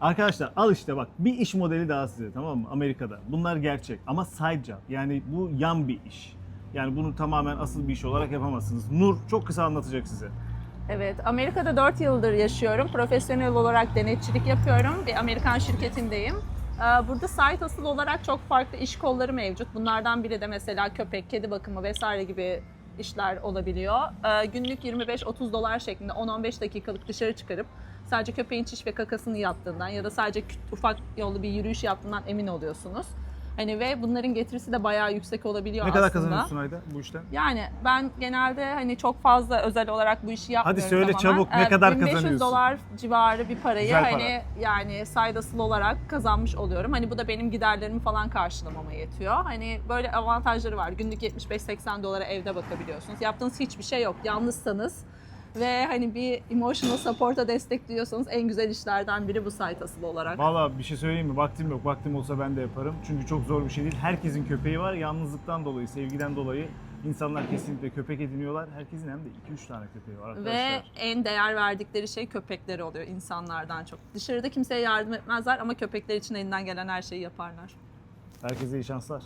Arkadaşlar al işte bak bir iş modeli daha size tamam mı Amerika'da. Bunlar gerçek ama side job yani bu yan bir iş. Yani bunu tamamen asıl bir iş olarak yapamazsınız. Nur çok kısa anlatacak size. Evet, Amerika'da 4 yıldır yaşıyorum. Profesyonel olarak denetçilik yapıyorum. Bir Amerikan şirketindeyim. Ee, Burada site asıl olarak çok farklı iş kolları mevcut. Bunlardan biri de mesela köpek, kedi bakımı vesaire gibi işler olabiliyor. Ee, Günlük 25-30 dolar şeklinde 10-15 dakikalık dışarı çıkarıp sadece köpeğin çiş ve kakasını yattığından ya da sadece ufak yollu bir yürüyüş yaptığından emin oluyorsunuz. Hani ve bunların getirisi de bayağı yüksek olabiliyor Ne kadar aslında. kazanıyorsun ayda bu işten? Yani ben genelde hani çok fazla özel olarak bu işi yapmıyorum söyle tamamen. çabuk, ne Ee, kadar 1500 kazanıyorsun? dolar civarı bir parayı Güzel para. hani yani saydasıl olarak kazanmış oluyorum. Hani bu da benim giderlerimi falan karşılamama yetiyor. Hani böyle avantajları var. Günlük 75-80 dolara evde bakabiliyorsunuz. Yaptığınız hiçbir şey yok. Yalnızsanız ve hani bir emotional support'a destekliyorsanız en güzel işlerden biri bu site asıl olarak. Valla bir şey söyleyeyim mi? Vaktim yok. Vaktim olsa ben de yaparım. Çünkü çok zor bir şey değil. Herkesin köpeği var. Yalnızlıktan dolayı, sevgiden dolayı insanlar kesinlikle köpek ediniyorlar. Herkesin hem de 2-3 tane köpeği var arkadaşlar. Ve en değer verdikleri şey köpekleri oluyor insanlardan çok. Dışarıda kimseye yardım etmezler ama köpekler için elinden gelen her şeyi yaparlar. Herkese iyi şanslar.